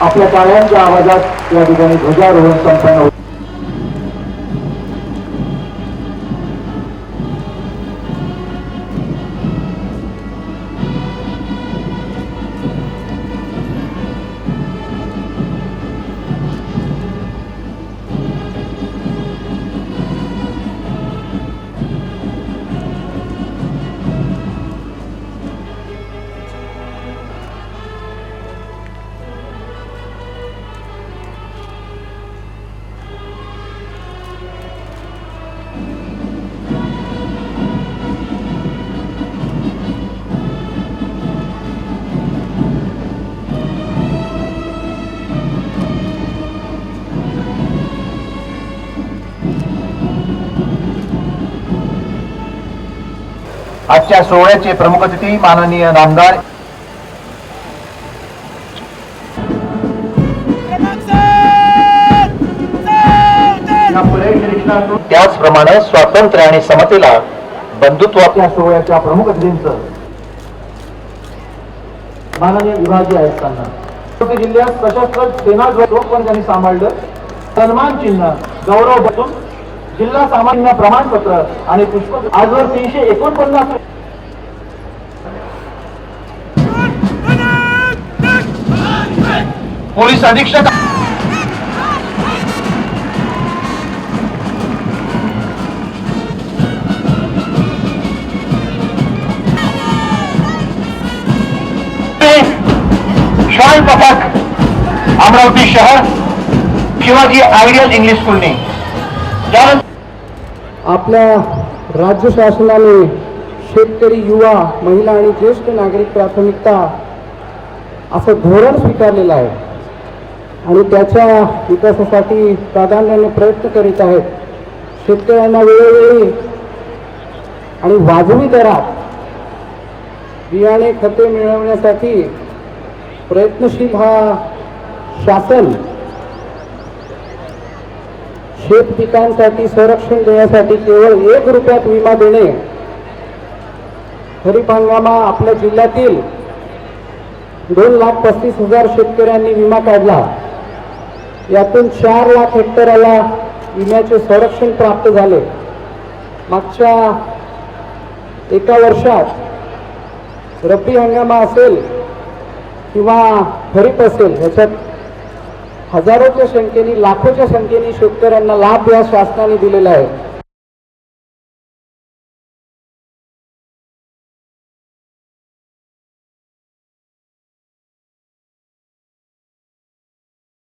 आपल्या टाळ्यांच्या आवाजात या ठिकाणी ध्वजारोहण संपन्न होते आजच्या सोहळ्याचे प्रमुख अतिथी माननीय नामदार त्याचप्रमाणे स्वातंत्र्य आणि समतेला बंधुत्वाच्या सोहळ्याच्या प्रमुख अतिथींचं माननीय विभागीय आयुक्तांना. जिल्ह्यात सशस्त्र सेना ध्वज पण त्यांनी सांभाळलं सन्मान चिन्ह गौरव बसून जिल्हा सामान्य प्रमाणपत्र आणि पुष्प आजवर तीनशे एकोणपन्नास पोलीस अधीक्षक श्वान पथक अमरावती शहर शिवाजी आयडियल इंग्लिश स्कूलने. आपल्या राज्य शासनाने शेतकरी युवा महिला आणि ज्येष्ठ नागरिक प्राथमिकता असं धोरण स्वीकारलेलं आहे. आणि त्याच्या विकासासाठी प्राधान्याने प्रयत्न करीत आहेत. शेतकऱ्यांना वेळोवेळी आणि वाजवी दरात बियाणे खते मिळवण्यासाठी प्रयत्नशील हा शासन शेत पिकांसाठी संरक्षण देण्यासाठी केवळ एक रुपयात विमा देणे. खरीप हंगामा आपल्या जिल्ह्यातील दोन लाख पस्तीस हजार शेतकऱ्यांनी विमा काढला. यातून चार लाख हेक्टराला विम्याचे संरक्षण प्राप्त झाले. मागच्या एका वर्षात रब्बी हंगामा असेल किंवा खरीप असेल ह्याच्यात हजारोच्या संख्येने लाखोच्या संख्येने शेतकऱ्यांना लाभ या शासनाने दिलेला आहे.